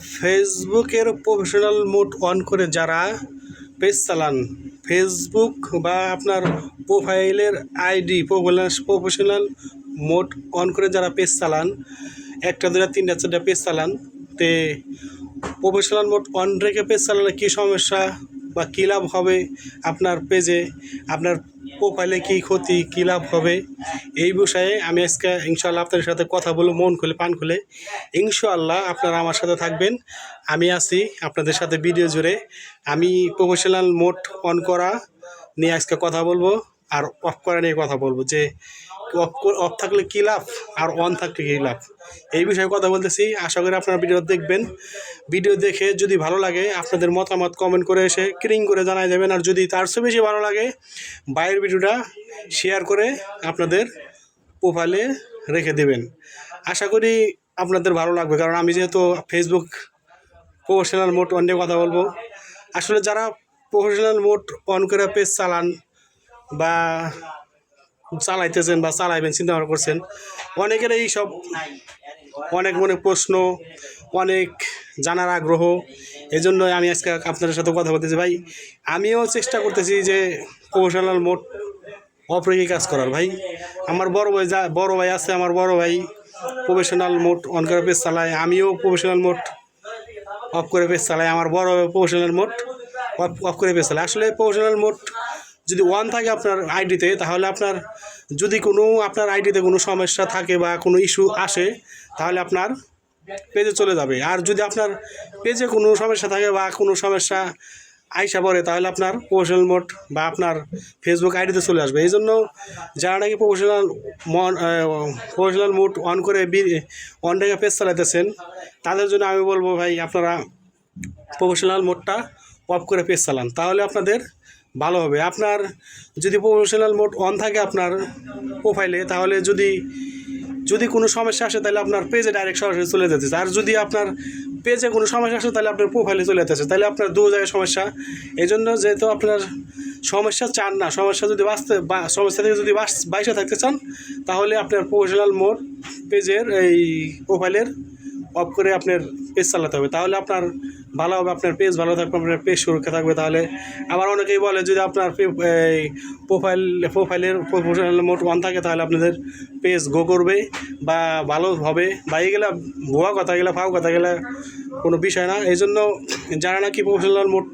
ফেসবুকের professional mode on করে যারা পেজ চালান ফেসবুক বা আপনার প্রোফাইলের আইডি প্রফেশনাল মোড অন করে যারা পেজ চালান, একটা দুটা তিনটা, চারটা পেজ চালান, তে প্রফেশনাল মোড অন রেখে পেজ চালালে কী সমস্যা বা কী লাভ হবে আপনার পেজে আপনার প্রোফাইলে কী ক্ষতি, কী লাভ হবে? এই বিষয়ে আমি আজকে ইনশাল্লাহ আপনাদের সাথে কথা বলব, মন খুলে, পান খুলে। ইনশাআল্লাহ আপনারা আমার সাথে থাকবেন। আমি আছি আপনাদের সাথে ভিডিও জুড়ে। আমি প্রফেশনাল মোট অন করা নিয়ে আজকে কথা বলব আর অফ করা নিয়ে কথা বলব যে অফ অফ থাকলে কী লাভ? আর ওয়ান থাকলে কী লাভ। এই বিষয়ে কথা বলতেছি। আশা করি আপনারা ভিডিও দেখবেন। ভিডিও দেখে যদি ভালো লাগে, আপনাদের মতামত কমেন্ট করে এসে ক্রিং করে জানাই দেবেন আর যদি তার চেয়ে বেশি ভালো লাগে, বাইরের ভিডিওটা শেয়ার করে আপনাদের প্রোফাইলে রেখে দেবেন। আশা করি আপনাদের ভালো লাগবে, কারণ আমি যেহেতু ফেসবুক প্রফেশনাল মোড অন নিয়ে কথা বলব। আসলে যারা প্রফেশনাল মোড অন করে পেজ চালান বা চালাইতেছেন বা চালাইবেন চিন্তা ভাবনা করছেন। অনেকের এই সব অনেক মনে প্রশ্ন, অনেক জানার আগ্রহ। এই জন্য আমি আজকে আপনাদের সাথে কথা বলতেছি। ভাই, আমিও চেষ্টা করতেছি যে প্রফেশনাল মোড অফ কাজ করার। ভাই, আমার বড় ভাই যা, বড় ভাই আছে, আমার বড় ভাই প্রফেশনাল মোড অন করে পেজ চালায়। আমিও প্রফেশনাল মোড অফ করে পেজ চালাই। আমার বড় প্রফেশনাল মোড অফ অফ করে পেজ চালাই আসলে প্রফেশনাল মোড যদি ওয়ান থাকে আপনার আইডিতে তাহলে আপনার যদি কোনো, আপনার আইডিতে কোনো সমস্যা থাকে বা কোনো ইস্যু আসে, তাহলে আপনার পেজে চলে যাবে। আর যদি আপনার পেজে কোনো সমস্যা থাকে বা কোনো সমস্যা আইসা পড়ে, তাহলে আপনার প্রফেশনাল মোড বা আপনার ফেসবুক আইডিতে চলে আসবে। এই জন্য যারা নাকি প্রফেশনাল মন প্রফেশনাল মোড অন করে অন রেখে পেজ চালাইতেছেন, তাদের জন্য আমি বলব ভাই, আপনারা প্রফেশনাল মোডটা অফ করে পেজ চালান। তাহলে আপনাদের ভালো হবে। আপনার যদি প্রফেশনাল মোড অন থাকে আপনার প্রোফাইলে তাহলে যদি যদি কোনো সমস্যা আসে, তাহলে আপনার পেজে ডাইরেক্ট সরাসরি চলে যেতেছে। আর যদি আপনার পেজে কোনো সমস্যা আসে, তাহলে আপনার প্রোফাইলে চলে যেতেছে। তাহলে আপনার দু জায়গায় সমস্যা। এই জন্য যেহেতু আপনার সমস্যা চান না, সমস্যা যদি বাঁচতে সমস্যা থেকে যদি বাইসে থাকতে চান, তাহলে আপনার প্রফেশনাল মোড পেজের এই প্রোফাইলের অফ করে আপনার পেজ চালাতে হবে। তাহলে আপনার ভালো হবে, আপনার পেজ ভালো থাকবে, আপনার পেজ সুরক্ষা থাকবে। তাহলে আবার অনেকেই বলে, যদি আপনার এই প্রোফাইল প্রোফাইলের প্রফেশনাল মোট ওয়ান থাকে, তাহলে আপনাদের পেজ গো করবে বা ভালো হবে। বা এগুলা ভুয়া কথা গেলা ফাও কথা গেলা কোনো বিষয় না। এই জন্য যারা নাকি প্রফেশনাল মোট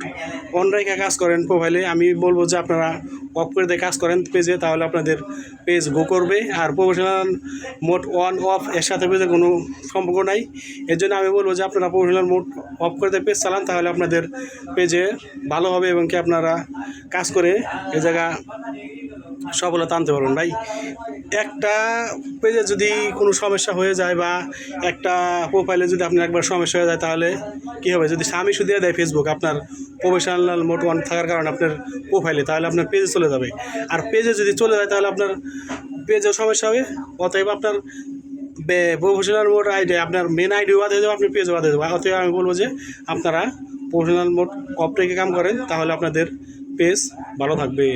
অন রেখে কাজ করেন প্রোফাইলে আমি বলব যে আপনারা অফ করে দিয়ে কাজ করেন পেজে তাহলে আপনাদের পেজ গো করবে। আর প্রফেশনাল মোট অন অফ এর সাথে পেজে কোনো সম্পর্ক নাই। এর জন্য আমি বলব যে আপনারা প্রফেশনাল মোড অফ করে দিয়ে পেজ চালান, তাহলে আপনাদের পেজে ভালো হবে এবং কি আপনারা কাজ করে এ জায়গা সফলতা আনতে পারবেন। ভাই, একটা পেজে যদি কোনো সমস্যা হয়ে যায় বা একটা প্রোফাইলে যদি আপনার একবার সমস্যা হয়ে যায়, তাহলে কী হবে? যদি স্বামী শুধু দেয় ফেসবুক আপনার প্রফেশনাল মোড ওয়ান থাকার কারণে আপনার প্রোফাইলে তাহলে আপনার পেজে চলে যাবে। আর পেজে যদি চলে যায়, তাহলে আপনার পেজে সমস্যা হবে, অতএব আপনার প্রফেশনাল মোড আইডি, আপনার মেন আইডি বাদ যাবে আপনি পেজ বাদ যাবে অতএব আমি বলব যে, আপনারা প্রফেশনাল মোড অফ রেখে কাম করেন, তাহলে আপনাদের পেজ ভালো থাকবে।